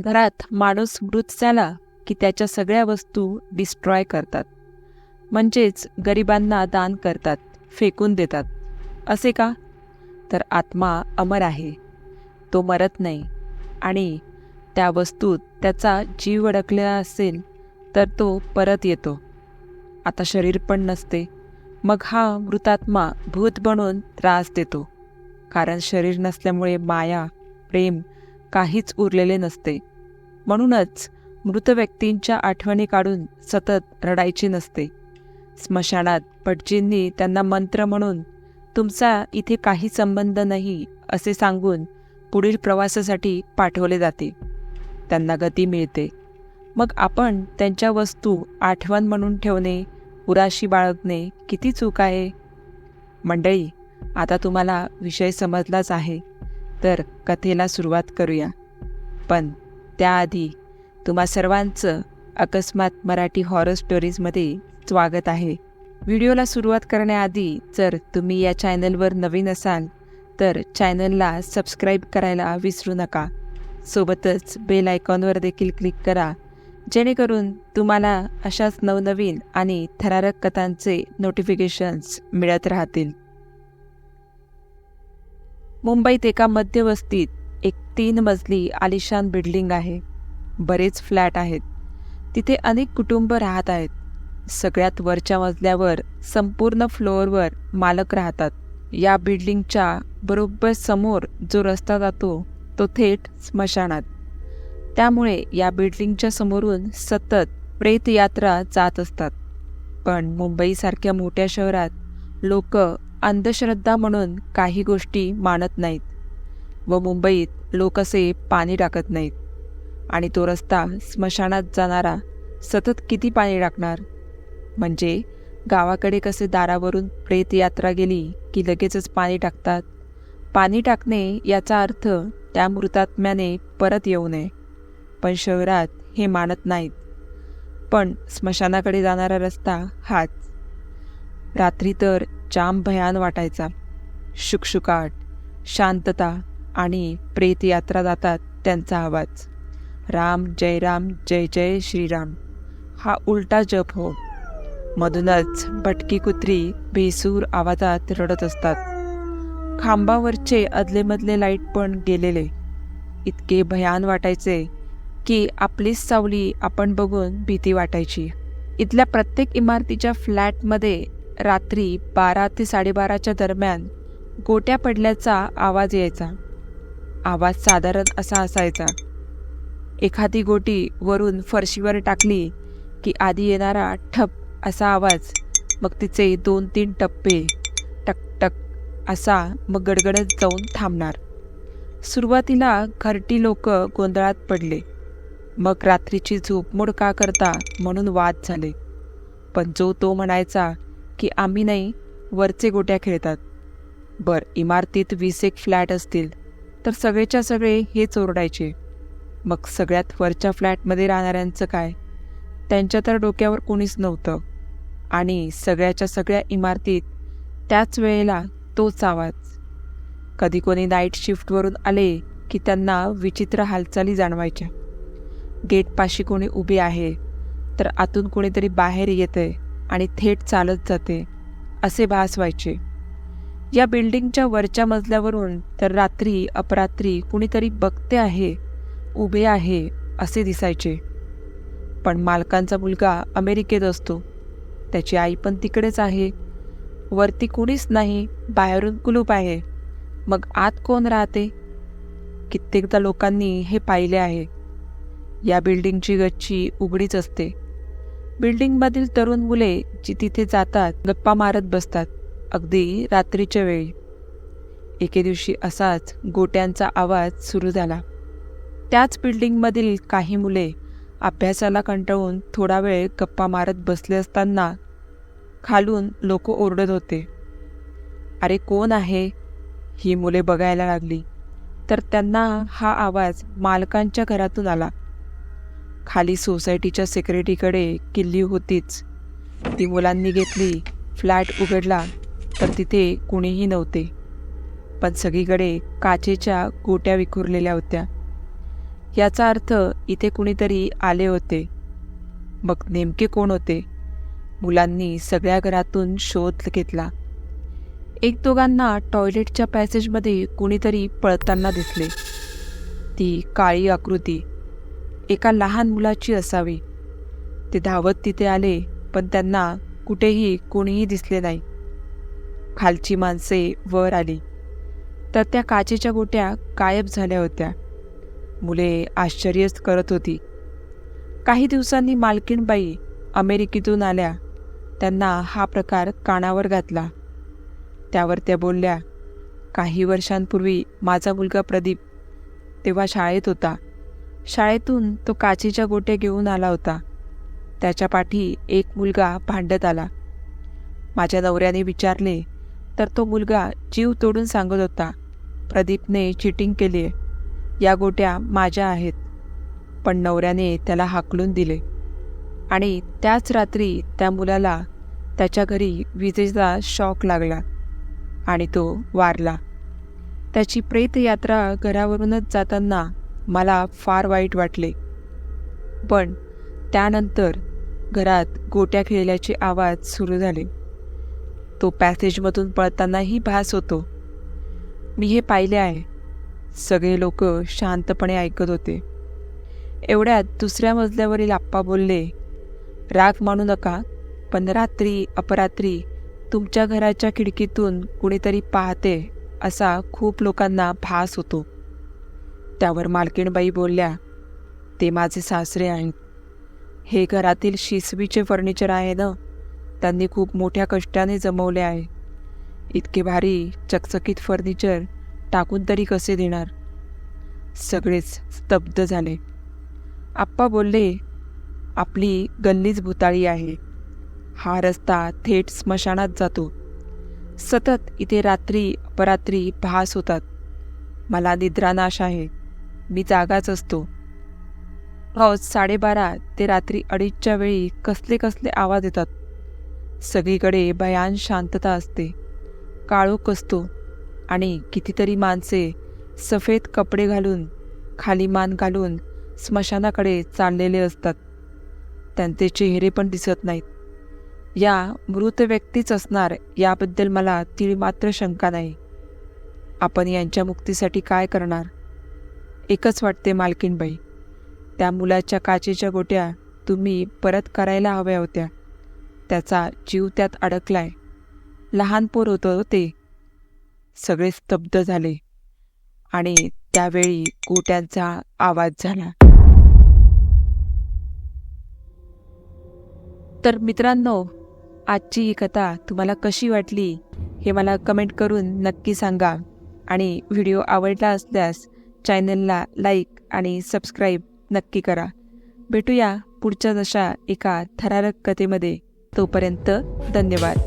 घरात माणूस मृत झाला की त्याच्या सगळ्या वस्तू डिस्ट्रॉय करतात. म्हणजेच गरिबांना दान करतात फेकून देतात. असे का? तर आत्मा अमर आहे. तो मरत नाही. आणि त्या वस्तूत त्याचा जीव अडकलेला असेल तर तो परत येतो. आता शरीर पण नसते. मग हा मृतात्मा भूत बनून त्रास देतो. कारण शरीर नसल्यामुळे माया प्रेम काहीच उरलेले नसते. म्हणूनच मृत व्यक्तींच्या आठवणी काढून सतत रडायची नसते. स्मशानात पटजींनी त्यांना मंत्र म्हणून तुमचा इथे काही संबंध नाही असे सांगून पुढील प्रवासासाठी पाठवले जाते. त्यांना गती मिळते. मग आपण त्यांच्या वस्तू आठवण म्हणून ठेवणे उराशी बाळगणे किती चूक आहे? मंडळी आता तुम्हाला विषय समजलाच आहे. तर कथेला सुरुवात करूया. पण त्याआधी तुम्हा सर्वांचं अकस्मात मराठी हॉरर स्टोरीजमध्ये स्वागत आहे. व्हिडिओला सुरुवात करण्याआधी जर तुम्ही या चॅनलवर नवीन असाल तर चॅनलला सबस्क्राईब करायला विसरू नका. सोबतच बेल आयकॉनवर देखील क्लिक करा जेणेकरून तुम्हाला अशाच नवनवीन आणि थरारक कथांचे नोटिफिकेशन्स मिळत राहतील. मुंबईत एका मध्यवस्तीत एक तीन मजली आलिशान बिल्डिंग आहे. बरेच फ्लॅट आहेत. तिथे अनेक कुटुंब राहत आहेत. सगळ्यात वरच्या मजल्यावर संपूर्ण फ्लोअरवर मालक राहतात. या बिल्डिंगच्या बरोबर समोर जो रस्ता जातो तो थेट स्मशानात. त्यामुळे या बिल्डिंगच्या समोरून सतत प्रेतयात्रा जात असतात. पण मुंबईसारख्या मोठ्या शहरात लोक अंधश्रद्धा म्हणून काही गोष्टी मानत नाहीत. व मुंबईत लोक असे पाणी टाकत नाहीत. आणि तो रस्ता स्मशानात जाणारा सतत किती पाणी टाकणार? म्हणजे गावाकडे कसे दारावरून प्रेत यात्रा गेली की लगेचच पाणी टाकतात? पाणी टाकणे याचा अर्थ त्या मृतात्म्याने परत येऊ नये. पण शहरात हे मानत नाहीत. पण स्मशानाकडे जाणारा रस्ता हाच. रात्री तर जाम भयान वाटायचा. शुकशुकाट शांतता आणि प्रेतयात्रा जातात त्यांचा आवाज. राम जय राम जय जय श्रीराम. हा उलटा जप हो. मधूनच भटकी कुत्री बेसूर आवाजात रडत असतात. खांबावरचे अदलेमधले लाइट पण गेलेले. इतके भयान वाटायचे की आपलीच सावली आपण बघून भीती वाटायची. इथल्या प्रत्येक इमारतीच्या फ्लॅटमध्ये रात्री बारा ते साडेबाराच्या दरम्यान गोट्या पडल्याचा आवाज यायचा. आवाज साधारण असा असायचा. एखादी गोटी वरून फरशीवर टाकली की आधी येणारा ठप असा आवाज मग तिचे दोन तीन टप्पे टक टक असा मग गडगडत जाऊन थांबणार. सुरुवातीला घरटी लोक गोंधळात पडले. मग रात्रीची झोप मोड का करता म्हणून वाद झाले. पण जो तो म्हणायचा की आम्ही नाही वरचे गोट्या खेळतात. बर इमारतीत वीस एक फ्लॅट असतील. तर सगळेच्या सगळे हे चोरडायचे मग सगळ्यात वरच्या फ्लॅटमध्ये राहणाऱ्यांचं काय? त्यांच्या तर डोक्यावर कोणीच नव्हतं. आणि सगळ्याच्या सगळ्या इमारतीत त्याच वेळेला तोच आवाज. कधी कोणी नाईट शिफ्टवरून आले की त्यांना विचित्र हालचाली जाणवायच्या. गेटपाशी कोणी उभी आहे तर आतून कोणीतरी बाहेर येते आणि थेट चालत जाते असे भास व्हायचे. या बिल्डिंगच्या वरच्या मजल्यावरून तर रात्री अपरात्री कुणीतरी बघते आहे उभे आहे असे दिसायचे. पण मालकांचा मुलगा अमेरिकेत असतो. त्याची आई पण तिकडेच आहे. वरती कुणीच नाही बाहेरून कुलूप आहे. मग आत कोण राहते? कित्येकदा लोकांनी हे पाहिले आहे. या बिल्डिंगची गच्ची उघडीच असते. बिल्डिंगमधील तरुण मुले जी तिथे जातात गप्पा मारत बसतात. अगदी रात्रीच्या वेळी. एके दिवशी असाच गोट्यांचा आवाज सुरू झाला. त्याच बिल्डिंगमधील काही मुले अभ्यासाला कंटाळून थोडा वेळ गप्पा मारत बसले असताना खालून लोक ओरडत होते. अरे कोण आहे? ही मुले बघायला लागली. तर त्यांना हा आवाज मालकांच्या घरातून आला. खाली सोसायटीच्या सेक्रेटरीकडे किल्ली होतीच. ती मुलांनी घेतली फ्लॅट उघडला तर तिथे कुणीही नव्हते. पण सगळीकडे काचेच्या गोट्या विखुरलेल्या होत्या. याचा अर्थ इथे कुणीतरी आले होते. मग नेमके कोण होते? मुलांनी सगळ्या घरातून शोध घेतला. एक दोघांना टॉयलेटच्या पॅसेजमध्ये कुणीतरी पळताना दिसले. ती काळी आकृती. एका लहान मुलाची असावी. ते धावत तिथे आले पण त्यांना कुठेही कोणीही दिसले नाही. खालची माणसे वर आली. तर त्या काचेच्या गोट्या गायब झाल्या होत्या. मुले आश्चर्यच करत होती. काही दिवसांनी मालकीणबाई अमेरिकेतून आल्या. त्यांना हा प्रकार कानावर घातला. त्यावर त्या बोलल्या काही वर्षांपूर्वी माझा मुलगा प्रदीप तेव्हा शाळेत होता. शाळेतून तो काचेच्या गोट्या घेऊन आला होता. त्याच्या पाठी एक मुलगा भांडत आला. माझ्या नवऱ्याने विचारले तर तो मुलगा जीव तोडून सांगत होता प्रदीपने चिटिंग केली आहे या गोट्या माझ्या आहेत. पण नवऱ्याने त्याला हाकलून दिले. आणि त्याच रात्री त्या मुलाला त्याच्या घरी विजेचा शॉक लागला आणि तो वारला. त्याची प्रेतयात्रा घरावरूनच जाताना मला फार वाईट वाटले. पण त्यानंतर घरात गोट्या खेळल्याचे आवाज सुरू झाले. तो पॅसेजमधून पळतानाही भास होतो. मी हे पाहिले आहे. सगळे लोक शांतपणे ऐकत होते. एवढ्यात दुसऱ्या मजल्यावरील आप्पा बोलले राग मानू नका. पण रात्री अपरात्री तुमच्या घराच्या खिडकीतून कुणीतरी पाहते असा खूप लोकांना भास होतो. त्यावर मालकीणबाई बोलल्या ते माझे सासरे आहेत. हे घरातील शिसवीचे फर्निचर आहे ना त्यांनी खूप मोठ्या कष्टाने जमवले आहे. इतके भारी चकचकीत फर्निचर टाकून तरी कसे देणार? सगळेच स्तब्ध झाले. आप्पा बोलले आपली गल्लीच भुताळी आहे. हा रस्ता थेट स्मशानात जातो. सतत इथे रात्री अपरात्री भास होतात. मला निद्रानाश आहे. मी जागाच असतो. रोज साडेबारा ते रात्री अडीचच्या वेळी कसले कसले आवाज येतात? सगळीकडे भयान शांतता असते. काळोख असतो आणि कितीतरी माणसे सफेद कपडे घालून खाली मान घालून स्मशानाकडे चाललेले असतात. त्यांचे चेहरे पण दिसत नाहीत. या मृत व्यक्तीच असणार याबद्दल मला तीळ मात्र शंका नाही. आपण यांच्या मुक्तीसाठी काय करणार? एकच वाटते मालकीनबाई त्या मुलाच्या काचेच्या गोट्या तुम्ही परत करायला हव्या होत्या. त्याचा जीव त्यात अडकलाय. लहान पोर होतं ते. सगळे स्तब्ध झाले. आणि त्यावेळी गोट्यांचा आवाज झाला. तर मित्रांनो आजची ही कथा तुम्हाला कशी वाटली हे मला कमेंट करून नक्की सांगा. आणि व्हिडिओ आवडला असल्यास चॅनलला लाईक आणि सबस्क्राईब नक्की करा. भेटूया पुढच्या जशा एका थरारक कथेमध्ये. तोपर्यंत धन्यवाद.